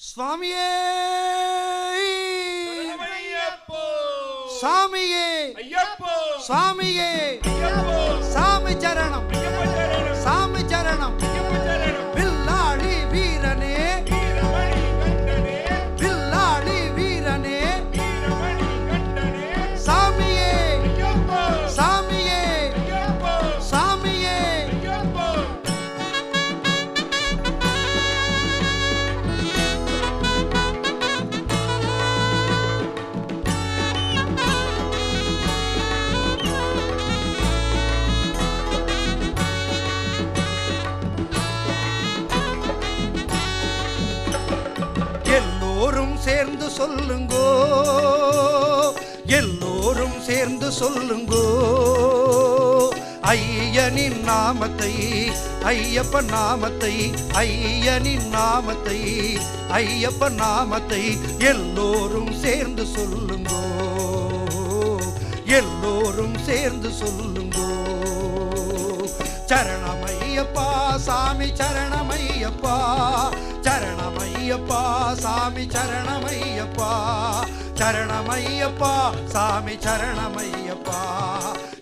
ಸ್ವಾಮಿಯೇ! ಸ್ವಾಮಿಯೇ! ಸ್ವಾಮಿಯೇ! ಅಯ್ಯಪ್ಪ! சேர்ந்து சொல்லுங்கோ. எல்லோரும் சேர்ந்து சொல்லுங்கோ. ஐயனின் நாமத்தை ஐயப்ப நாமத்தை ஐயனின் நாமத்தை ஐயப்ப நாமத்தை எல்லோரும் சேர்ந்து சொல்லுங்கோ. எல்லோரும் சேர்ந்து சொல்லுங்கோ. சரணமையப்பா சாமி சரணமையப்பா. சரணமையப்பா சாமி சரணமையப்பா. சரணமையப்பா சாமி சரணமையப்பா.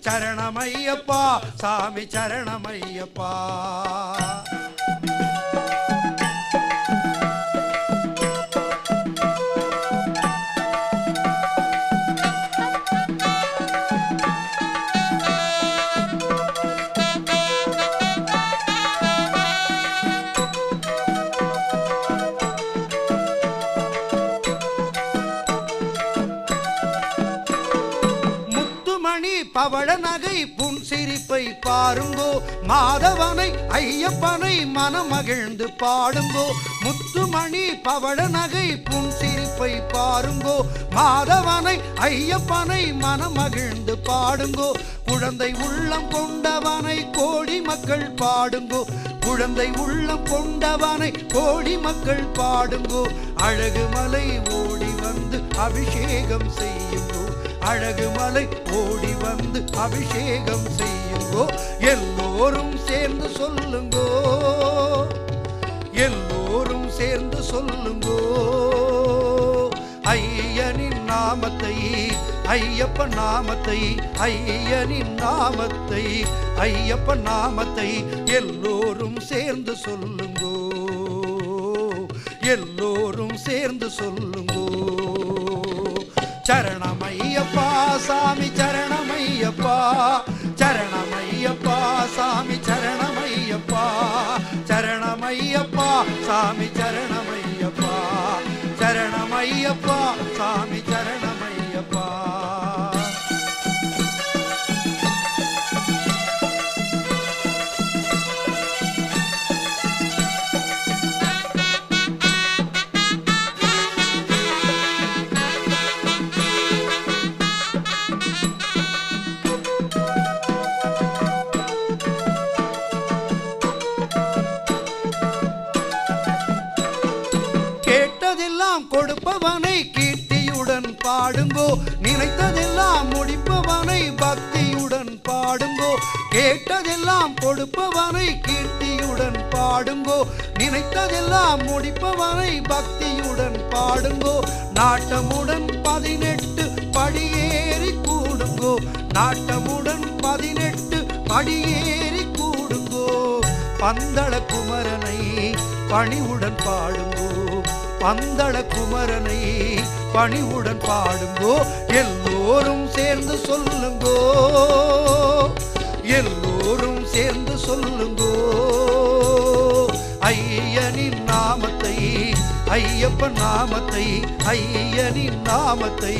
சரணமையப்பா சாமி சரணமையப்பா. முத்துமணி பவள நகை புன் சிரிப்பை பாருங்கோ. மாதவனை ஐயப்பனை மனமகிழ்ந்து பாடுங்கோ. முத்துமணி பவள நகை புன் சிரிப்பை பாருங்கோ. மாதவனை ஐயப்பனை மனமகிழ்ந்து பாடுங்கோ. குழந்தை உள்ளம் கொண்டவனை கோடி மக்கள் பாடுங்கோ. குழந்தை உள்ளம் கொண்டவனை கோடி மக்கள் பாடுங்கோ. அழகு மலை ஓடி வந்து அபிஷேகம் செய்யுங்கோ. அழகு மலை ஓடி வந்து அபிஷேகம் செய்யுங்கோ. எல்லோரும் சேர்ந்து சொல்லுங்கோ. எல்லோரும் சேர்ந்து சொல்லுங்கோ. ஐயனின் நாமத்தை ஐயப்ப நாமத்தை ஐயனின் நாமத்தை ஐயப்ப நாமத்தை எல்லோரும் சேர்ந்து சொல்லுங்கோ. எல்லோரும் சேர்ந்து சொல்லுங்கோ. சரணமையப்பா சாமி சரணமையப்பா. சரணமையப்பா சாமி சரணமையப்பா. சரணமையப்பா சாமி சரணமையப்பா. சரணமையப்பா சாமி சரணமையப்பா. கேட்டதெல்லாம் கொடுப்பவனை கீர்த்தியுடன் பாடுங்கோ. நினைத்ததெல்லாம் முடிப்பவனை பக்தியுடன் பாடுங்கோ. கேட்டதெல்லாம் கொடுப்பவனை கீர்த்தியுடன் பாடுங்கோ. நினைத்ததெல்லாம் முடிப்பவனை பக்தியுடன் பாடுங்கோ. நாட்டமுடன் பதினெட்டு படியேறி கூடுங்கோ. நாட்டமுடன் பதினெட்டு படியேறி கூடுங்கோ. பந்தள குமரனை பணிவுடன் பாடுங்கோ. பந்தள குமரனை பணிவுடன் பாடுங்கோ எல்லோரும் சேர்ந்து சொல்லுங்கோ. எல்லோரும் சேர்ந்து சொல்லுங்கோ. ஐயனின் நாமத்தை ஐயப்பன் நாமத்தை ஐயனின் நாமத்தை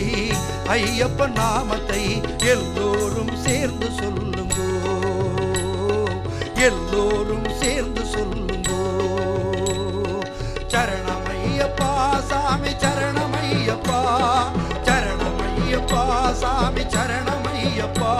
ஐயப்பன் நாமத்தை எல்லோரும் சேர்ந்து சொல்லுங்கோ. எல்லோரும் சேர்ந்து சொல்லுங்க. சாமி சரணமையப்பா. சரணமையப்பா சாமி சரணமையப்பா.